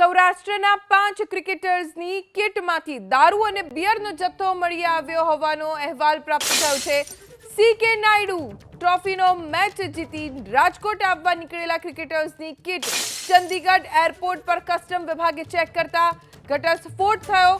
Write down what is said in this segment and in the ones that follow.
સૌરાષ્ટ્રના પાંચ ક્રિકેટર્સની કિટમાંથી દારૂ અને બિયરનો જથ્થો મળી આવ્યો હોવાનો અહેવાલ પ્રાપ્ત થયો છે. સી કે નાયડુ ટ્રોફીનો મેચ જીતી રાજકોટ આવવા નીકળેલા ક્રિકેટર્સની કિટ ચંદીગઢ એરપોર્ટ પર કસ્ટમ વિભાગે ચેક કરતા ઘટસ્ફોટ થયો.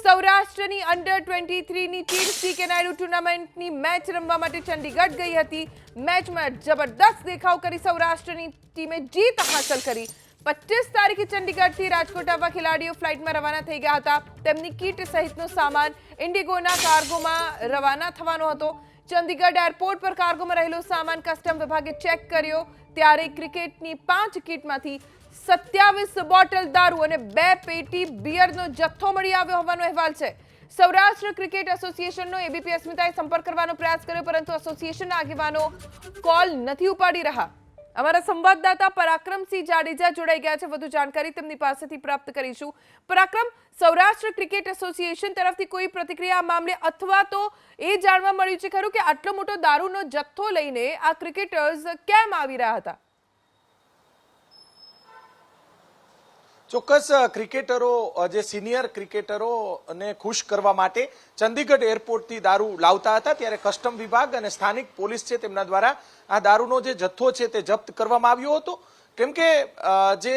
સૌરાષ્ટ્રની અંડર ટ્વેન્ટી થ્રીની ટીમ સી કે નાયડુ ટુર્નામેન્ટની મેચ રમવા માટે ચંદીગઢ ગઈ હતી. મેચમાં જબરદસ્ત દેખાવ કરી સૌરાષ્ટ્રની ટીમે જીત હાંસલ કરી. પચીસ તારીખે ચંડીગઢથી રાજકોટ આવવા ખેલાડીઓ ફ્લાઇટમાં રવાના થઈ ગયા હતા. તેમની કીટ સહિતનો સામાન ઇન્ડિગોના કાર્ગોમાં રવાના થવાનો હતો. ચંદીગઢ એરપોર્ટ પર કાર્ગોમાં રહેલો સામાન કસ્ટમ વિભાગે ચેક કર્યો. ત્યારે ક્રિકેટની પાંચ કીટમાંથી સત્યાવીસ બોટલ દારૂ અને બે પેટી બિયરનો જથ્થો મળી આવ્યો હોવાનો અહેવાલ છે. સૌરાષ્ટ્ર ક્રિકેટ એસોસિએશનનો એબીપી અસ્મિતાએ સંપર્ક કરવાનો પ્રયાસ કર્યો, પરંતુ એસોસિએશનના આગેવાનો કોલ નથી ઉપાડી રહ્યા. અમારા સંવાદદાતા પરાક્રમસિંહ જાડેજા જોડાઈ ગયા છે. વધુ જાણકારી તેમની પાસેથી પ્રાપ્ત કરીશું. પરાક્રમ, સૌરાષ્ટ્ર ક્રિકેટ એસોસિએશન તરફથી કોઈ પ્રતિક્રિયા મામલે અથવા તો એ જાણવા મળ્યું છે ખરું કે આટલો મોટો દારૂનો જથ્થો લઈને આ ક્રિકેટર્સ કેમ આવી રહ્યા હતા? ચોક્કસ ક્રિકેટરો જે સિનિયર ક્રિકેટરોને ખુશ કરવા માટે ચંદીગઢ એરપોર્ટથી દારૂ લાવતા હતા, ત્યારે કસ્ટમ વિભાગ અને સ્થાનિક પોલીસ છે તેમના દ્વારા આ દારૂનો જે જથ્થો છે તે જપ્ત કરવામાં આવ્યો હતો. કેમ કે જે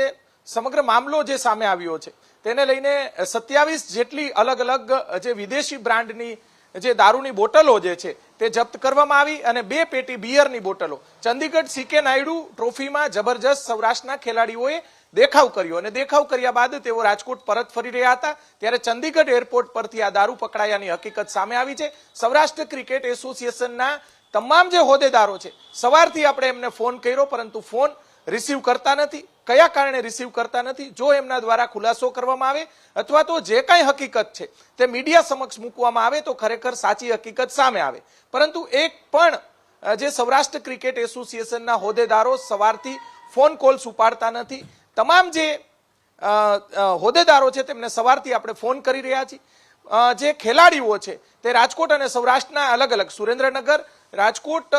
સમગ્ર મામલો જે સામે આવ્યો છે, તેને લઈને સત્યાવીસ જેટલી અલગ અલગ જે વિદેશી બ્રાન્ડની, જે દારૂની બોટલો જે છે તે જપ્ત કરવામાં આવી અને બે પેટી બિયરની બોટલો. ચંદીગઢ સીકે નાયડુ ટ્રોફીમાં જબરજસ્ત સૌરાષ્ટ્રના ખેલાડીઓએ દેખાવ કર્યો અને દેખાવ કર્યા બાદ તેઓ રાજકોટ પરત ફરી રહ્યા હતા. ત્યારે ચંદીગઢ એરપોર્ટ પરથી આ દારૂ પકડાયાની હકીકત સામે આવી છે. સૌરાષ્ટ્ર ક્રિકેટ એસોસિએશનના તમામ જે હોદ્દેદારો છે, સવારથી આપણે એમને ફોન કર્યો, પરંતુ ફોન રિસીવ કરતા નથી. કયા કારણે રિસીવ કરતા નથી? જો એમના દ્વારા ખુલાસો કરવામાં આવે અથવા તો જે કાંઈ હકીકત છે તે મીડિયા સમક્ષ મૂકવામાં આવે તો ખરેખર સાચી હકીકત સામે આવે. પરંતુ એક પણ જે સૌરાષ્ટ્ર ક્રિકેટ એસોસિએશનના હોદ્દેદારો સવારથી ફોન કોલ્સ ઉપાડતા નથી તમામ જે હોદ્દેદારો છે તેમને સવારથી આપણે ફોન કરી રહ્યા છીએ. જે ખેલાડીઓ છે તે રાજકોટ અને સૌરાષ્ટ્રના અલગ અલગ. સુરેન્દ્રનગર, રાજકોટ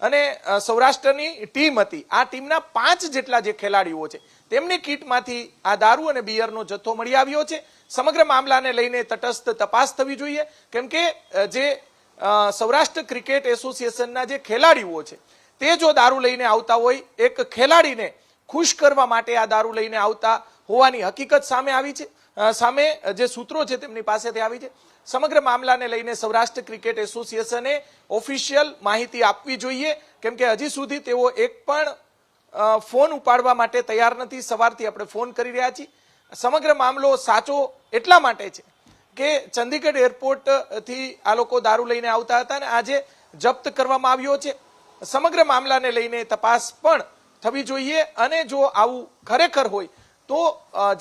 અને સૌરાષ્ટ્રની ટીમ હતી. આ ટીમના પાંચ જેટલા જે ખેલાડીઓ છે તેમની કીટમાંથી આ દારૂ અને બિયરનો જથ્થો મળી આવ્યો છે. સમગ્ર મામલાને લઈને તટસ્થ તપાસ થવી જોઈએ. કેમ કે જે સૌરાષ્ટ્ર ક્રિકેટ એસોસિએશનના જે ખેલાડીઓ છે તે જો દારૂ લઈને આવતા હોય, એક ખેલાડીને ખુશ કરવા માટે આ દારૂ લઈને આવતા હોવાની હકીકત સામે આવી છે. સામે જે સૂત્રો છે તેમની પાસેથી આવી છે. સમગ્ર મામલાને લઈને સૌરાષ્ટ્ર ક્રિકેટ એસોસિએશને ઓફિશિયલ માહિતી આપવી જોઈએ. કેમ કે હજી સુધી તેઓ એક પણ ફોન ઉપાડવા માટે તૈયાર નથી. સવારથી આપણે ફોન કરી રહ્યા છીએ. સમગ્ર મામલો સાચો એટલા માટે છે કે ચંદીગઢ એરપોર્ટથી આ લોકો દારૂ લઈને આવતા હતા અને આજે જપ્ત કરવામાં આવ્યો છે. સમગ્ર મામલાને લઈને તપાસ પણ થવી જોઈએ અને જો આવું ખરેખર હોય, તો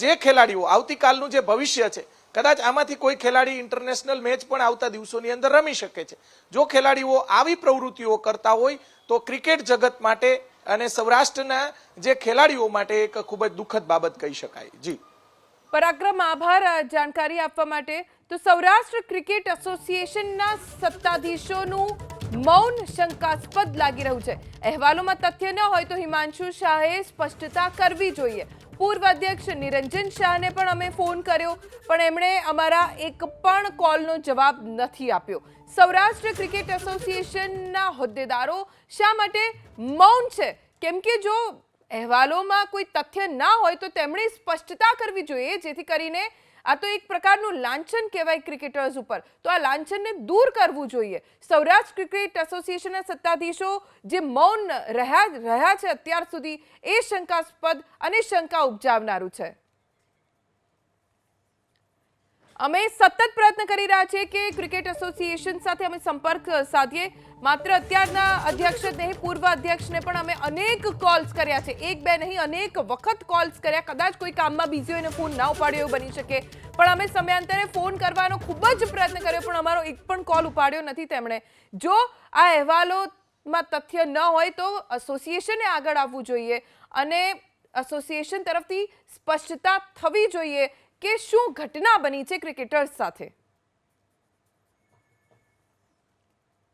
જે ખેલાડીઓ આવતીકાલનું જે ભવિષ્ય છે, કદાચ આમાંથી કોઈ ખેલાડી ઇન્ટરનેશનલ મેચ પણ આવતા દિવસોની અંદર રમી શકે છે. જો ખેલાડીઓ આવી પ્રવૃત્તિઓ કરતા હોય, તો ક્રિકેટ જગત માટે અને સૌરાષ્ટ્રના જે ખેલાડીઓ માટે એક ખૂબ જ દુઃખદ બાબત કહી શકાય. જી. પરાક્રમ આભાર જાણકારી આપવા માટે. તો સૌરાષ્ટ્ર ક્રિકેટ એસોસિએશનના સત્તાધીશોનું મૌન શંકાસ્પદ લાગી રહ્યું છે. અહેવાલોમાં તથ્ય ન હોય તો હિમાંશુ શાહે સ્પષ્ટતા કરવી જોઈએ. પૂર્વ અધ્યક્ષ નિરંજન શાહને પણ અમે ફોન કર્યો, પણ એમણે અમારા એક પણ કોલનો જવાબ નથી આપ્યો. સૌરાષ્ટ્ર ક્રિકેટ એસોસિએશનના હોદ્દેદારો શા માટે મૌન છે? કેમ કે જો અહેવાલોમાં કોઈ તથ્ય ના હોય તો તેમણે સ્પષ્ટતા કરવી જોઈએ, જેથી કરીને આ તો એક પ્રકારનું લાંછન કહેવાય ક્રિકેટર્સ ઉપર. તો આ લાંછનને દૂર કરવું જોઈએ. સૌરાષ્ટ્ર ક્રિકેટ એસોસિએશનના સત્તાધીશો જે મૌન રહ્યા રહ્યા છે અત્યાર સુધી, એ શંકાસ્પદ અને શંકા ઉપજાવનારું છે. અમે સતત પ્રયત્ન કરી રહ્યા છીએ કે ક્રિકેટ એસોસિએશન સાથે અમે સંપર્ક સાધીએ. માત્ર અત્યારના અધ્યક્ષ જ નહીં, પૂર્વ અધ્યક્ષને પણ અમે અનેક કોલ્સ કર્યા છે. એક, બે નહીં, અનેક વખત કોલ્સ કર્યા. કદાચ કોઈ કામમાં બીજી હોય ફોન ના ઉપાડ્યો બની શકે. પણ અમે સમયાંતરે ફોન કરવાનો ખૂબ જ પ્રયત્ન કર્યો, પણ અમારો એક પણ કોલ ઉપાડ્યો નથી તેમણે. જો આ અહેવાલોમાં તથ્ય ન હોય તો એસોસિએશને આગળ આવવું જોઈએ અને એસોસિએશન તરફથી સ્પષ્ટતા થવી જોઈએ. કે શું ઘટના બની છે ક્રિકેટર્સ સાથે?